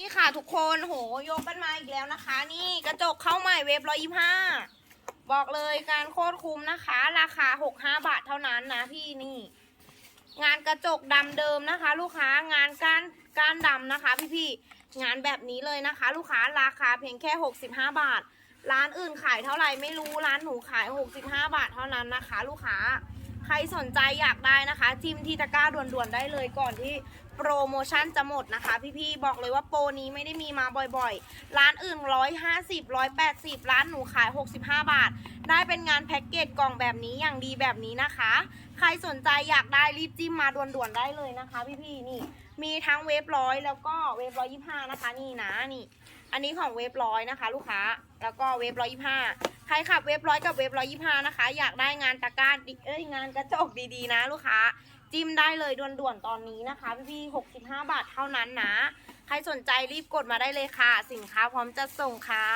นี่ค่ะทุกคนโหยกกันมาอีกแล้วนะคะ นี่กระจกเข้าใหม่เว็บร้อยยี่ห้าบอกเลยการโคตรคุ้มนะคะ ราคาหกห้าบาทเท่านั้นนะพี่นี่ งานกระจกดำเดิมนะคะ ลูกค้างานก้านก้านดำนะคะ พี่พี่งานแบบนี้เลยนะคะ ลูกค้าราคาเพียงแค่65บห้าบาท ร้านอื่นขายเท่าไหร่ไม่รู้ร้านหนูขาย65บาทเท่านั้นนะคะ ลูกค้าใครสนใจอยากได้นะคะ จิ้มที่ตะกร้าด่วนๆได้เลยก่อนที่ โปรโมชั่นจะหมดนะคะ พี่ๆบอกเลยว่าโปรนี้ไม่ได้มีมาบ่อยๆ ร้านอื่น 150 180 ร้านหนูขาย 65 บาท ได้เป็นงานแพ็กเกจกล่องแบบนี้อย่างดีแบบนี้นะคะ ใครสนใจอยากได้รีบจิ้มมาด่วนๆได้เลยนะคะ พี่ๆนี่มีทั้งเวฟร้อยแล้วก็เวฟร้อยยี่ห้านะคะนี่นะนี่ อันนี้ของเวฟร้อยนะคะ ลูกค้าแล้วก็เวฟร้อยยี่ห้าใครขับเวฟร้อยกับเวฟร้อยยี่ห้านะคะ อยากได้งานตะกร้าดิเอ้ยงานกระจกดีๆนะ ลูกค้า จิ้มได้เลยด่วนๆตอนนี้นะคะพี่ๆ65 บาทเท่านั้นนะ ใครสนใจรีบกดมาได้เลยค่ะ สินค้าพร้อมจะส่งค่ะ